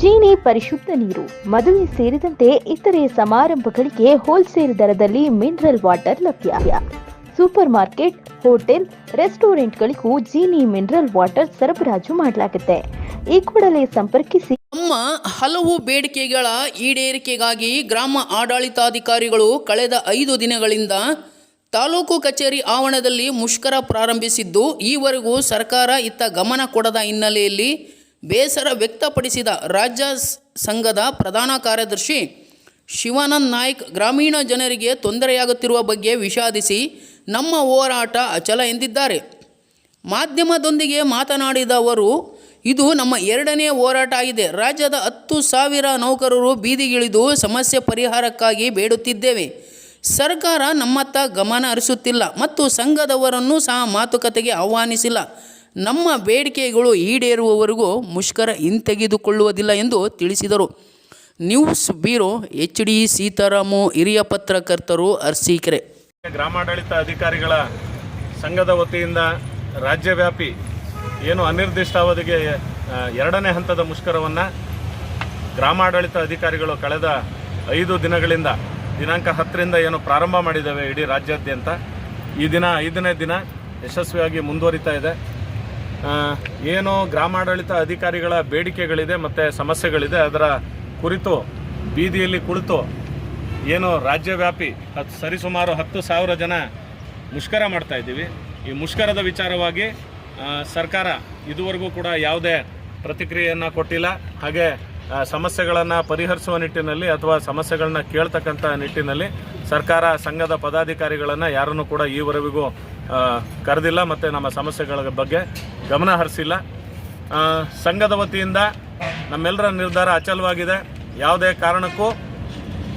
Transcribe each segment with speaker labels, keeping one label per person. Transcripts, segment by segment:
Speaker 1: ಜೀನಿ ಪರಿಶುದ್ಧ ನೀರು, ಮದುವೆ ಸೇರಿದಂತೆ ಇತರೆ ಸಮಾರಂಭಗಳಿಗೆ ಹೋಲ್ಸೇಲ್ ದರದಲ್ಲಿ ಮಿನರಲ್ ವಾಟರ್ ಲಭ್ಯ. ಸೂಪರ್ ಮಾರ್ಕೆಟ್, ಹೋಟೆಲ್, ರೆಸ್ಟೋರೆಂಟ್ಗಳಿಗೂ ಜೀನಿ ಮಿನರಲ್ ವಾಟರ್ ಸರಬರಾಜು ಮಾಡಲಾಗುತ್ತೆ. ಈ ಕೂಡಲೇ ಸಂಪರ್ಕಿಸಿ.
Speaker 2: ನಮ್ಮ ಹಲವು ಬೇಡಿಕೆಗಳ ಈಡೇರಿಕೆಗಾಗಿ ಗ್ರಾಮ ಆಡಳಿತಾಧಿಕಾರಿಗಳು ಕಳೆದ ಐದು ದಿನಗಳಿಂದ ತಾಲೂಕು ಕಚೇರಿ ಆವರಣದಲ್ಲಿ ಮುಷ್ಕರ ಪ್ರಾರಂಭಿಸಿದ್ದು, ಈವರೆಗೂ ಸರ್ಕಾರ ಇತ್ತ ಗಮನ ಕೊಡದ ಹಿನ್ನೆಲೆಯಲ್ಲಿ ಬೇಸರ ವ್ಯಕ್ತಪಡಿಸಿದ ರಾಜ್ಯ ಸಂಘದ ಪ್ರಧಾನ ಕಾರ್ಯದರ್ಶಿ ಶಿವಾನಂದ್ ನಾಯ್ಕ್ ಗ್ರಾಮೀಣ ಜನರಿಗೆ ತೊಂದರೆಯಾಗುತ್ತಿರುವ ಬಗ್ಗೆ ವಿಷಾದಿಸಿ ನಮ್ಮ ಹೋರಾಟ ಅಚಲ ಎಂದಿದ್ದಾರೆ. ಮಾಧ್ಯಮದೊಂದಿಗೆ ಮಾತನಾಡಿದ ಅವರು, ಇದು ನಮ್ಮ ಎರಡನೇ ಹೋರಾಟ ಆಗಿದೆ. ರಾಜ್ಯದ ಹತ್ತು ಸಾವಿರ ನೌಕರರು ಬೀದಿಗಿಳಿದು ಸಮಸ್ಯೆ ಪರಿಹಾರಕ್ಕಾಗಿ ಬೇಡುತ್ತಿದ್ದೇವೆ. ಸರ್ಕಾರ ನಮ್ಮತ್ತ ಗಮನ ಹರಿಸುತ್ತಿಲ್ಲ ಮತ್ತು ಸಂಘದವರನ್ನು ಸಹ ಮಾತುಕತೆಗೆ ಆಹ್ವಾನಿಸಿಲ್ಲ. ನಮ್ಮ ಬೇಡಿಕೆಗಳು ಈಡೇರುವವರೆಗೂ ಮುಷ್ಕರ ಹಿಂತೆಗೆದುಕೊಳ್ಳುವುದಿಲ್ಲ ಎಂದು ತಿಳಿಸಿದರು. News bureau H D Seetharamu ಹಿರಿಯ ಪತ್ರಕರ್ತರು ಅರ್ಸೀಕೆರೆ.
Speaker 3: ಗ್ರಾಮಾಡಳಿತ ಅಧಿಕಾರಿಗಳ ಸಂಘದ ವತಿಯಿಂದ ರಾಜ್ಯವ್ಯಾಪಿ ಏನು ಅನಿರ್ದಿಷ್ಟಾವಧಿಗೆ ಎರಡನೇ ಹಂತದ ಮುಷ್ಕರವನ್ನು ಗ್ರಾಮಾಡಳಿತ ಅಧಿಕಾರಿಗಳು ಕಳೆದ ಐದು ದಿನಗಳಿಂದ, ದಿನಾಂಕ ಹತ್ತರಿಂದ ಏನು ಪ್ರಾರಂಭ ಮಾಡಿದ್ದೇವೆ ಇಡೀ ರಾಜ್ಯಾದ್ಯಂತ. ಈ ದಿನ ಐದನೇ ದಿನ ಯಶಸ್ವಿಯಾಗಿ ಮುಂದುವರಿತಾ ಇದೆ. ಏನು ಗ್ರಾಮಾಡಳಿತ ಅಧಿಕಾರಿಗಳ ಬೇಡಿಕೆಗಳಿದೆ, ಮತ್ತು ಸಮಸ್ಯೆಗಳಿದೆ. ಅದರ ಕುರಿತು, ಬೀದಿಯಲ್ಲಿ ಕುಳಿತು ಏನು ರಾಜ್ಯವ್ಯಾಪಿ ಹತ್ತು ಸರಿಸುಮಾರು ಹತ್ತು ಸಾವಿರ ಜನ ಮುಷ್ಕರ ಮಾಡ್ತಾ ಇದ್ದೀವಿ. ಈ ಮುಷ್ಕರದ ವಿಚಾರವಾಗಿ ಸರ್ಕಾರ ಇದುವರೆಗೂ ಕೂಡ ಯಾವುದೇ ಪ್ರತಿಕ್ರಿಯೆಯನ್ನು ಕೊಟ್ಟಿಲ್ಲ. ಹಾಗೆ ಸಮಸ್ಯೆಗಳನ್ನು ಪರಿಹರಿಸುವ ನಿಟ್ಟಿನಲ್ಲಿ ಅಥವಾ ಸಮಸ್ಯೆಗಳನ್ನ ಕೇಳ್ತಕ್ಕಂಥ ನಿಟ್ಟಿನಲ್ಲಿ ಸರ್ಕಾರ ಸಂಘದ ಪದಾಧಿಕಾರಿಗಳನ್ನು ಯಾರನ್ನು ಕೂಡ ಈವರೆಗೂ ಕರೆದಿಲ್ಲ ಮತ್ತು ನಮ್ಮ ಸಮಸ್ಯೆಗಳ ಬಗ್ಗೆ ಗಮನ ಹರಿಸಿಲ್ಲ. ಸಂಘದ ವತಿಯಿಂದ ನಮ್ಮೆಲ್ಲರ ನಿರ್ಧಾರ ಅಚಲವಾಗಿದೆ. ಯಾವುದೇ ಕಾರಣಕ್ಕೂ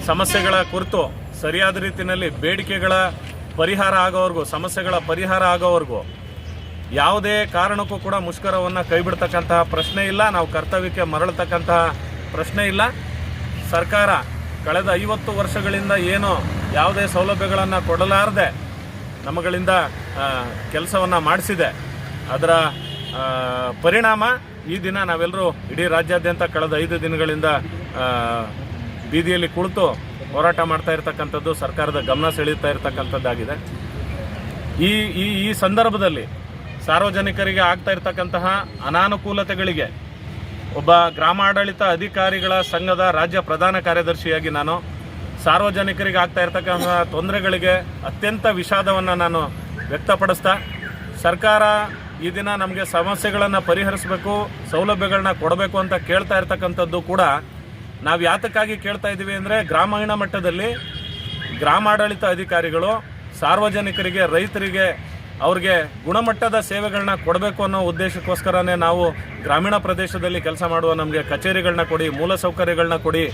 Speaker 3: ಸಮಸ್ಯೆಗಳ ಕುರಿತು ಸರಿಯಾದ ರೀತಿಯಲ್ಲಿ ಬೇಡಿಕೆಗಳ ಪರಿಹಾರ ಆಗೋವರೆಗೂ, ಸಮಸ್ಯೆಗಳ ಪರಿಹಾರ ಆಗೋವರೆಗೂ ಯಾವುದೇ ಕಾರಣಕ್ಕೂ ಕೂಡ ಮುಷ್ಕರವನ್ನು ಕೈಬಿಡ್ತಕ್ಕಂತಹ ಪ್ರಶ್ನೆ ಇಲ್ಲ. ನಾವು ಕರ್ತವ್ಯಕ್ಕೆ ಮರಳತಕ್ಕಂತಹ ಪ್ರಶ್ನೆ ಇಲ್ಲ. ಸರ್ಕಾರ ಕಳೆದ ಐವತ್ತು ವರ್ಷಗಳಿಂದ ಏನು ಯಾವುದೇ ಸೌಲಭ್ಯಗಳನ್ನು ಕೊಡಲಾರದೆ ನಮ್ಮಗಳಿಂದ ಕೆಲಸವನ್ನು ಮಾಡಿಸಿದೆ. ಅದರ ಪರಿಣಾಮ ಈ ದಿನ ನಾವೆಲ್ಲರೂ ಇಡೀ ರಾಜ್ಯಾದ್ಯಂತ ಕಳೆದ ಐದು ದಿನಗಳಿಂದ ಬೀದಿಯಲ್ಲಿ ಕುಳಿತು ಹೋರಾಟ ಮಾಡ್ತಾ ಇರತಕ್ಕಂಥದ್ದು ಸರ್ಕಾರದ ಗಮನ ಸೆಳೆಯುತ್ತಾ ಇರತಕ್ಕಂಥದ್ದಾಗಿದೆ. ಈ ಈ ಈ ಸಂದರ್ಭದಲ್ಲಿ ಸಾರ್ವಜನಿಕರಿಗೆ ಆಗ್ತಾ ಇರ್ತಕ್ಕಂತಹ ಅನಾನುಕೂಲತೆಗಳಿಗೆ ಒಬ್ಬ ಗ್ರಾಮಾಡಳಿತ ಅಧಿಕಾರಿಗಳ ಸಂಘದ ರಾಜ್ಯ ಪ್ರಧಾನ ಕಾರ್ಯದರ್ಶಿಯಾಗಿ ನಾನು ಸಾರ್ವಜನಿಕರಿಗೆ ಆಗ್ತಾ ಇರತಕ್ಕಂತಹ ತೊಂದರೆಗಳಿಗೆ ಅತ್ಯಂತ ವಿಷಾದವನ್ನು ನಾನು ವ್ಯಕ್ತಪಡಿಸ್ತಾ, ಸರ್ಕಾರ ಈ ದಿನ ನಮಗೆ ಸಮಸ್ಯೆಗಳನ್ನು ಪರಿಹರಿಸಬೇಕು, ಸೌಲಭ್ಯಗಳನ್ನ ಕೊಡಬೇಕು ಅಂತ ಕೇಳ್ತಾ ಇರ್ತಕ್ಕಂಥದ್ದು ಕೂಡ ನಾವು ಯಾತಕ್ಕಾಗಿ ಕೇಳ್ತಾ ಇದ್ದೀವಿ ಅಂದರೆ ಗ್ರಾಮೀಣ ಮಟ್ಟದಲ್ಲಿ ಗ್ರಾಮಾಡಳಿತ ಅಧಿಕಾರಿಗಳು ಸಾರ್ವಜನಿಕರಿಗೆ, ರೈತರಿಗೆ ಅವ್ರಿಗೆ ಗುಣಮಟ್ಟದ ಸೇವೆಗಳನ್ನ ಕೊಡಬೇಕು ಅನ್ನೋ ಉದ್ದೇಶಕ್ಕೋಸ್ಕರನೇ ನಾವು ಗ್ರಾಮೀಣ ಪ್ರದೇಶದಲ್ಲಿ ಕೆಲಸ ಮಾಡುವ ನಮಗೆ ಕಚೇರಿಗಳನ್ನ ಕೊಡಿ ಮೂಲಸೌಕರ್ಯಗಳನ್ನ ಕೊಡಿ.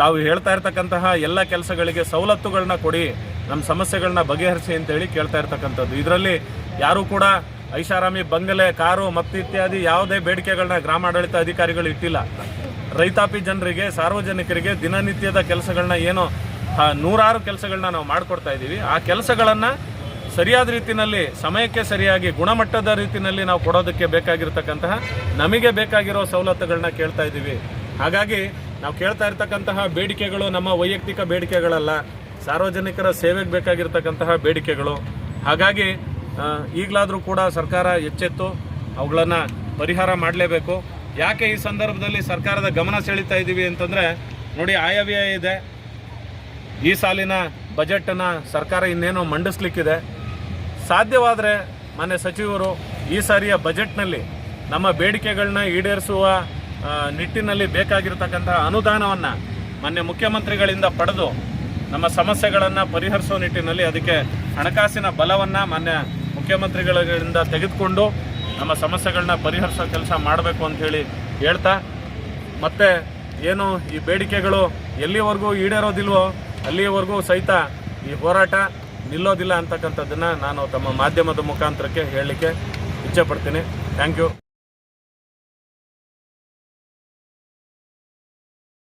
Speaker 3: ತಾವು ಹೇಳ್ತಾ ಇರ್ತಕ್ಕಂತಹ ಎಲ್ಲ ಕೆಲಸಗಳಿಗೆ ಸವಲತ್ತುಗಳನ್ನ ಕೊಡಿ ನಮ್ಮ ಸಮಸ್ಯೆಗಳನ್ನ ಬಗೆಹರಿಸಿ ಅಂತೇಳಿ ಕೇಳ್ತಾ ಇರ್ತಕ್ಕಂಥದ್ದು. ಇದರಲ್ಲಿ ಯಾರೂ ಕೂಡ ಐಷಾರಾಮಿ ಬಂಗಲೆ, ಕಾರು, ಮತ್ತು ಇತ್ಯಾದಿ ಯಾವುದೇ ಬೇಡಿಕೆಗಳನ್ನ ಗ್ರಾಮಾಡಳಿತ ಅಧಿಕಾರಿಗಳು ಇಟ್ಟಿಲ್ಲ. ರೈತಾಪಿ ಜನರಿಗೆ, ಸಾರ್ವಜನಿಕರಿಗೆ ದಿನನಿತ್ಯದ ಕೆಲಸಗಳನ್ನ ಏನು ನೂರಾರು ಕೆಲಸಗಳನ್ನ ನಾವು ಮಾಡಿಕೊಡ್ತಾ ಇದ್ದೀವಿ ಆ ಕೆಲಸಗಳನ್ನು ಸರಿಯಾದ ರೀತಿಯಲ್ಲಿ, ಸಮಯಕ್ಕೆ ಸರಿಯಾಗಿ, ಗುಣಮಟ್ಟದ ರೀತಿಯಲ್ಲಿ ನಾವು ಕೊಡೋದಕ್ಕೆ ಬೇಕಾಗಿರ್ತಕ್ಕಂತಹ, ನಮಗೆ ಬೇಕಾಗಿರೋ ಸವಲತ್ತುಗಳನ್ನ ಕೇಳ್ತಾ ಇದ್ದೀವಿ. ಹಾಗಾಗಿ, ನಾವು ಕೇಳ್ತಾ ಇರ್ತಕ್ಕಂತಹ ಬೇಡಿಕೆಗಳು ನಮ್ಮ ವೈಯಕ್ತಿಕ ಬೇಡಿಕೆಗಳಲ್ಲ, ಸಾರ್ವಜನಿಕರ ಸೇವೆಗೆ ಬೇಕಾಗಿರ್ತಕ್ಕಂತಹ ಬೇಡಿಕೆಗಳು. ಹಾಗಾಗಿ ಈಗಲಾದರೂ ಕೂಡ ಸರ್ಕಾರ ಎಚ್ಚೆತ್ತು, ಅವುಗಳನ್ನು ಪರಿಹಾರ ಮಾಡಲೇಬೇಕು. ಯಾಕೆ ಈ ಸಂದರ್ಭದಲ್ಲಿ ಸರ್ಕಾರದ ಗಮನ ಸೆಳೀತಾ ಇದ್ದೀವಿ ಅಂತಂದರೆ, ನೋಡಿ, ಆಯವ್ಯಯ ಇದೆ. ಈ ಸಾಲಿನ ಬಜೆಟನ್ನು ಸರ್ಕಾರ ಇನ್ನೇನು ಮಂಡಿಸ್ಲಿಕ್ಕಿದೆ. ಸಾಧ್ಯವಾದರೆ ಮಾನ್ಯ ಸಚಿವರು ಈ ಸಾರಿಯ ಬಜೆಟ್ನಲ್ಲಿ ನಮ್ಮ ಬೇಡಿಕೆಗಳನ್ನ ಈಡೇರಿಸುವ ನಿಟ್ಟಿನಲ್ಲಿ ಬೇಕಾಗಿರತಕ್ಕಂತಹ ಅನುದಾನವನ್ನು ಮಾನ್ಯ ಮುಖ್ಯಮಂತ್ರಿಗಳಿಂದ ಪಡೆದು ನಮ್ಮ ಸಮಸ್ಯೆಗಳನ್ನು ಪರಿಹರಿಸುವ ನಿಟ್ಟಿನಲ್ಲಿ ಅದಕ್ಕೆ ಹಣಕಾಸಿನ ಬಲವನ್ನು ಮಾನ್ಯ ಮುಖ್ಯಮಂತ್ರಿಗಳಿಂದ ತೆಗೆದುಕೊಂಡು ನಮ್ಮ ಸಮಸ್ಯೆಗಳನ್ನ ಪರಿಹರಿಸೋ ಕೆಲಸ ಮಾಡಬೇಕು ಅಂಥೇಳಿ ಹೇಳ್ತಾ, ಮತ್ತೆ ಏನು ಈ ಬೇಡಿಕೆಗಳು ಎಲ್ಲಿವರೆಗೂ ಈಡೇರೋದಿಲ್ವೋ ಅಲ್ಲಿಯವರೆಗೂ ಸಹಿತ ಈ ಹೋರಾಟ ನಿಲ್ಲೋದಿಲ್ಲ ಅಂತಕ್ಕಂಥದ್ದನ್ನು ನಾನು ತಮ್ಮ ಮಾಧ್ಯಮದ ಮುಖಾಂತರಕ್ಕೆ ಹೇಳಲಿಕ್ಕೆ ಇಚ್ಛೆಪಡ್ತೀನಿ ಥ್ಯಾಂಕ್ ಯು